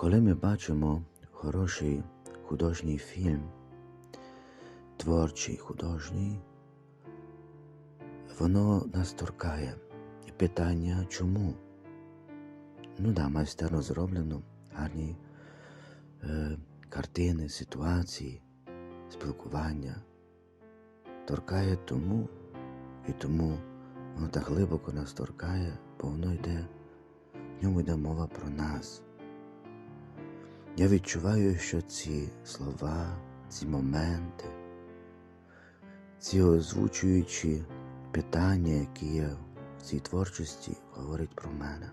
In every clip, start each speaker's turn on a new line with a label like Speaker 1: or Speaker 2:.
Speaker 1: Коли ми бачимо хороший художній фільм, творчий художній, воно нас торкає. І питання чому? Ну да, майстерно зроблено, гарні е, картини, ситуації, спілкування. Торкає тому, і тому воно так глибоко нас торкає, бо воно йде, в ньому йде мова про нас. Я відчуваю, що ці слова, ці моменти, ці озвучуючі питання, які є в цій творчості, говорять про мене.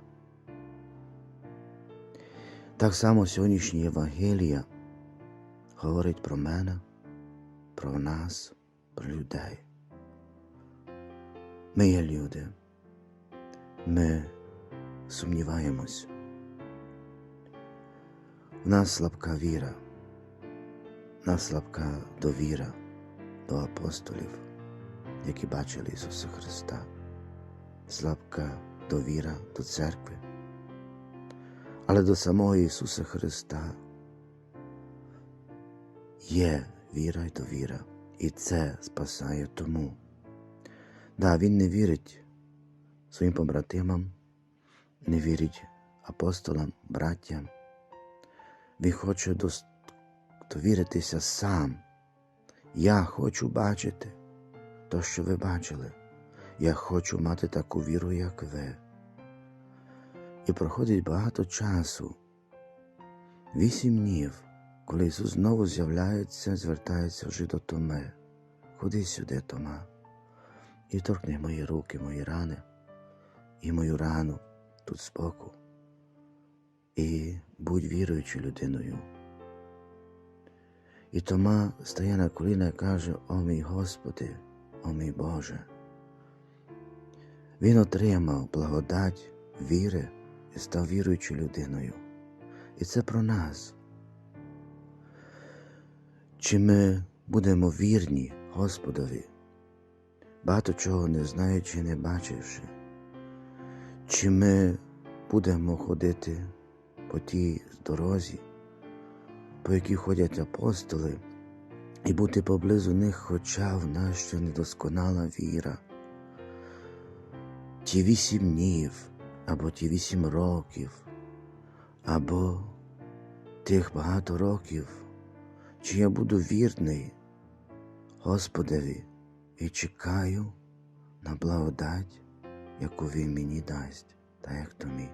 Speaker 1: Так само сьогоднішня Євангелія говорить про мене, про нас, про людей. Ми є люди. Ми сумніваємось. Нас слабка віра, нас слабка довіра до апостолів, які бачили Ісуса Христа, слабка довіра до церкви, але до самого Ісуса Христа є віра й довіра, і це спасає тому. Да, Він не вірить своїм побратимам, не вірить апостолам, браттям. Він хоче довіритися сам. Я хочу бачити то, що ви бачили. Я хочу мати таку віру, як ви. І проходить багато часу. Вісім днів, коли Ісус знову з'являється, звертається вже до Томи. Ходи сюди, Тома, і торкни мої руки, мої рани, і мою рану тут збоку і будь віруючою людиною. І Тома стає на коліна і каже: О мій Господи, о мій Боже. Він отримав благодать віри і став віруючою людиною. І це про нас. Чи ми будемо вірні Господові, багато чого не знаючи не бачивши, чи ми будемо ходити по тій дорозі, по якій ходять апостоли, і бути поблизу них, хоча в нас ще недосконала віра. Ті вісім днів, або ті вісім років, або тих багато років, чи я буду вірний Господеві і чекаю на благодать, яку Він мені дасть, та як тобі.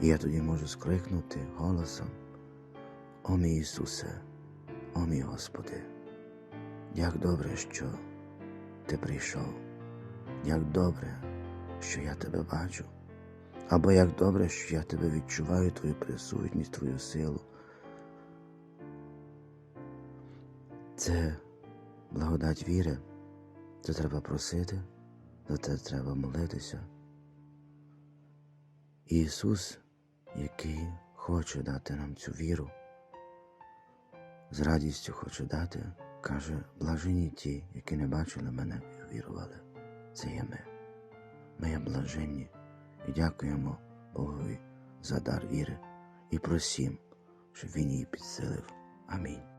Speaker 1: І я тоді можу скрикнути голосом, О мій Ісусе, о мій Господи, як добре, що Ти прийшов, як добре, що я тебе бачу, або як добре, що я тебе відчуваю, Твою присутність, Твою силу. Це благодать віри, це треба просити, за це треба молитися. Ісус, який хоче дати нам цю віру, з радістю хоче дати, каже, блажені ті, які не бачили мене і вірували. Це є ми. Ми є блаженні і дякуємо Богові за дар віри і просім, щоб Він її підсилив. Амінь.